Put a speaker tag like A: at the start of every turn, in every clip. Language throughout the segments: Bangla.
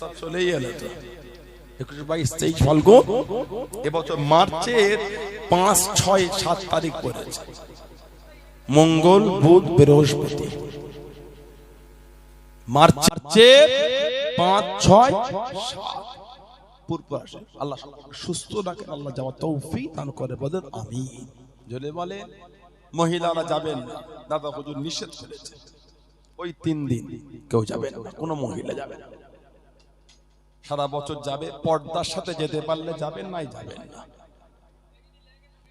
A: সব চলেই এলো তো। একুশ বাইশ তেইশ ফাল্গুন এবছর মার্চের পাঁচ, ছয়, সাত তারিখ পড়েছে মঙ্গল, বুধ, বৃহস্পতি। মার্চের পাঁচ, ছয়, সাত। পূর্ব আল্লাহ সুস্থ রাখেন আল্লাহ যাওয়া তৌফিক দান করে বলেন আমি জলে বলে মহিলারা যাবেন দাদা হুজুর নিষেধ করেছে। ওই তিন দিন কেউ যাবে না, কোনো মহিলা যাবে না। সারা বছর যাবে, পর্দার সাথে যেতে পারলে যাবেন নাই, যাবেন না।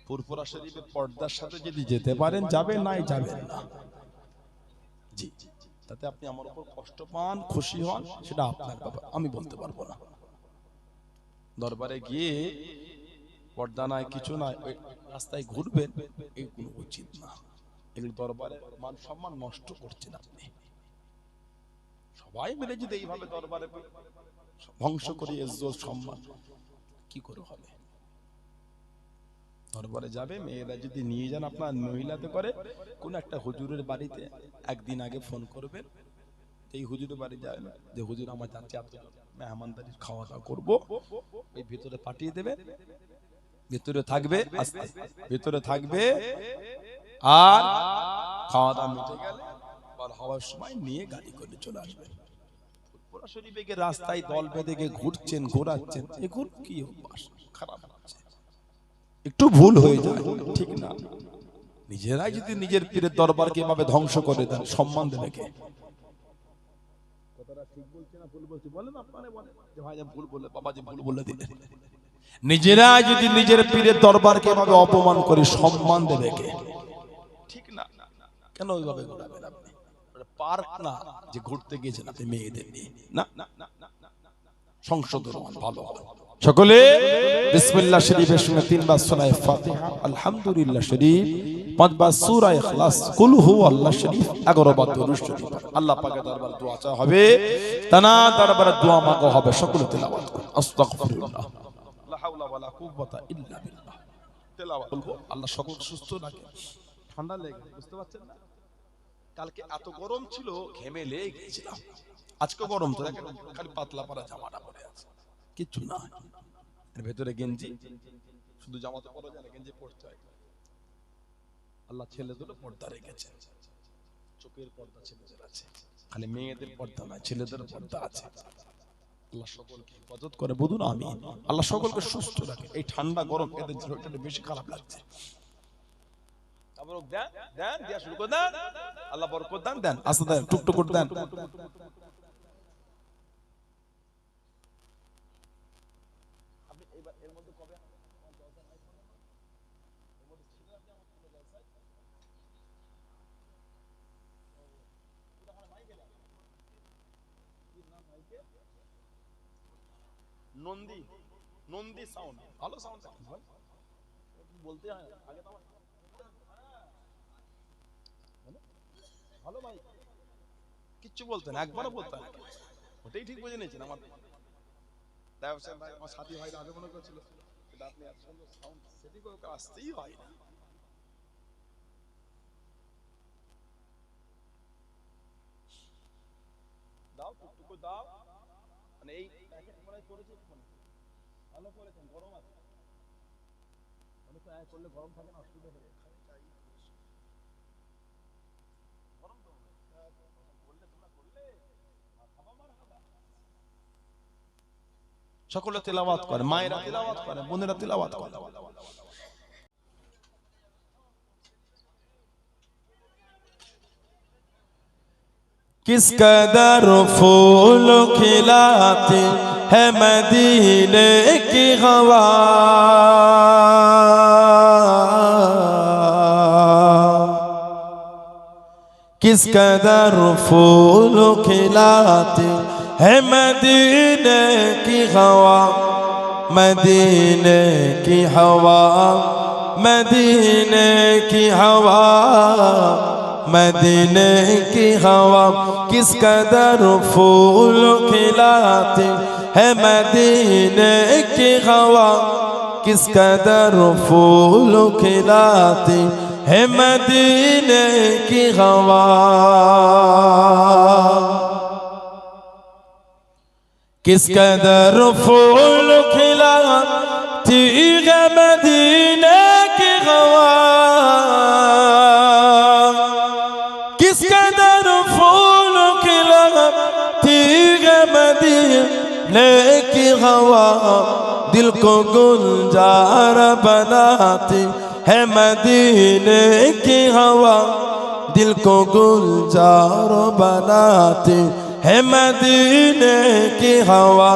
A: ফুরফুরা শরীফে পর্দার সাথে যদি যেতে পারেন, যাবেন নাই, যাবেন না। জি তাতে আপনি আমার উপর কষ্ট পান, খুশি হন, সেটা আপনার ব্যাপার, আমি বলতে পারব না। দরবারে গিয়ে পর্দা নাই, কিছু নাই রাস্তায় ঘুরবেন এগুলো উচিত না। এগুলো দরবারে মান সম্মান নষ্ট করছেন আপনি। সবাই মিলে যদি এইভাবে দরবারে ধ্বংস করি ইজ্জত সম্মান। কি করে হবে? দরবারে যাবে, মেয়েরা যদি নিয়ে যান আপনার মহিলাতে করে কোন একটা হুজুরের বাড়িতে একদিন আগে ফোন করবেন। এই হুজুরের বাড়ি যায় না যে হুজুর আমার যাচ্ছে এত মেহমানদারি খাওয়া দাওয়া করব। ওই ভিতরে পাঠিয়ে দেবে। ভিতরে থাকবে ভিতরে থাকবে, আর খাওয়া দাওয়া মিটে গেলে হওয়ার সময় নিয়ে গাড়ি করে চলে আসবে। শরীফে গিয়ে রাস্তায় দল বেঁধে গিয়ে ঘুরছেন ঘোরাচ্ছেন। এগুলো কি অভ্যাস? খারাপ একটু ভুল হয়ে যায়। ঠিক না। নিজেরাই যদি নিজের পীরের দরবারকে এভাবে ধ্বংস করে দেন সম্মান দেবে কে নিজেরা যদি নিজের পীরের দরবারকে এভাবে অপমান করে সম্মান দেবে কে ঠিক না। কেন ওইভাবে আপনি পার্ক না যে ঘুরতে গিয়েছেন আপনি মেয়েদের নিয়ে। না। সংশোধন ভালো। সকলে বিসমিল্লাহ শরীফের সঙ্গে তিনবার সূরা ফাতিহা আলহামদুলিল্লাহ শরীফ পাঁচবার সূরা ইখলাস কুল হু আল্লাহ শরীফ 11 বার দরুদ শরীফ। আল্লাহ পাকের দরবারে দোয়া চাওয়া হবে। তানা দরবারে দোয়া মাগো হবে সকলে তেলাওয়াত করুন। আস্তাগফিরুল্লাহ। লা হাওলা ওয়ালা কুওয়াতা ইল্লা বিল্লাহ। তেলাওয়াত বলব আল্লাহ সকল সুস্থ রাখে। ঠান্ডা লেগে বুঝতে পারছেন না? কালকে এত গরম ছিল, ঘেমে লেগে গিয়েছিলাম। আজকে গরম তো খালি পাতলা পারা জামাটা পরে আছে। কিচ্ছু না। এর ভেতরে গেঞ্জি। শুধু জামা তো পরা যায় না, গেঞ্জি পরতে হয়। আল্লাহ ছেলেদের পর্দা রেখেছে। চোখের পর্দা ছেলেদের আছে। খালি মেয়েদের পর্দা নয়, ছেলেদের পর্দা আছে। আল্লাহ সকলকে হেফাজত করে বলুন আমি আল্লাহ সকলকে সুস্থ রাখে। এই ঠান্ডা গরম এদের বেশি খারাপ লাগছে। তারপর দেন দেন দিয়া শুরু করে দেন। আল্লাহ বরকত দেন দেন। আস্তে দেন টুকটুক করে দেন। নন্দী নন্দী সাউন্ড ভালো সাউন্ড বলতে হয় আগে তো ভালো ভাই। কিচ্ছু বলতেন একবারও বলতেন ওটাই ঠিক বুঝে নিয়েছেন আমার। ভাই, আমার সাথী এটা আপনি সেটিং করে আসতেই হয় দাও দাও। মানে এই করেছে ভালো করেছেন, গরম আছে। করলে গরম থাকে না, অসুবিধা হয়ে যায়। গরম তো করলে তোমরা করলে মারহাবা, মারহাবা। সকলে তেলাওয়াত করে মায়েরা তেলাওয়াত করে বোনেরা তেলাওয়াত করে किस कदर फूल खिलाते है मदीने की हवा किस कदर फूल खिलाते ہے مدینہ کی ہوا مدینہ کی ہوا مدینہ کی ہوا مدینہ کی ہوا کس قدر پھول کھلاتی ہے مدینہ کی ہوا کس قدر پھول کھلاتی ہے مدینہ کی ہوا۔ किस कदर फूल खिला? तीग मदीने की हवा। किस कदर फूल खिला? तीग मदीने की हवा। दिल को गुलजार बनाती है मदीने की हवा। दिल को गुलजार बनाती ہے مدینے کی ہوا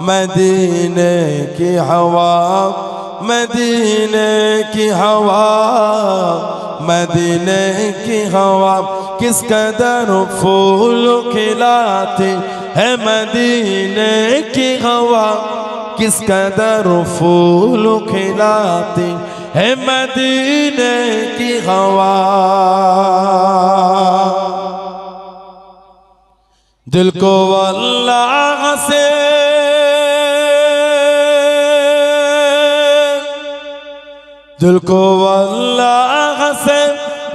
A: مدینے کی ہوا مدینے کی ہوا مدینے کی ہوا کس قدر پھول کھلاتی ہے مدینے کی ہوا کس قدر پھول کھلاتی ہے مدینے کی ہوا دل کو اللہ سے دل کو اللہ سے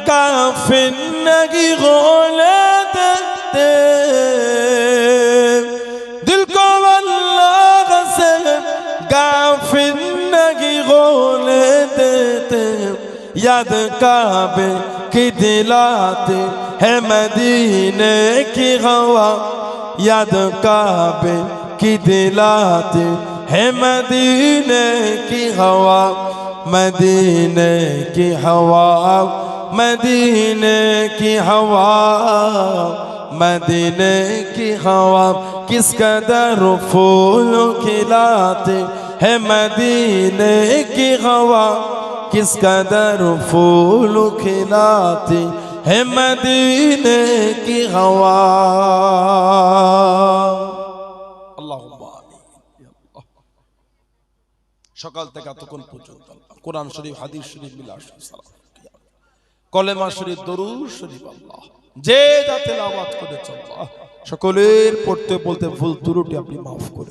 A: کافن کی غول دیتے دل کو اللہ سے کافن کی غول دیتے یاد کعبے की दिलाते है मदीने की हवा, याद काबे की दिलाते है मदीने की हवा, मदीने की हवा, मदीने की हवा, मदीने की हवा, किस कदर फूल खिलाते है मदीने की हवा। किस कदर फूल खिलाते है मदीने की हवा আল্লাহ সকাল থেকে এতক্ষণ পর্যন্ত কোরআন শরীফ হাদিস শরীফ বিলাস সালাম কলেমা শরীফ দরুদ শরীফ আল্লাহ যে যাতে আওয়াজ করেছে আল্লাহ সকলের পড়তে বলতে ভুল ত্রুটি আপনি মাফ করে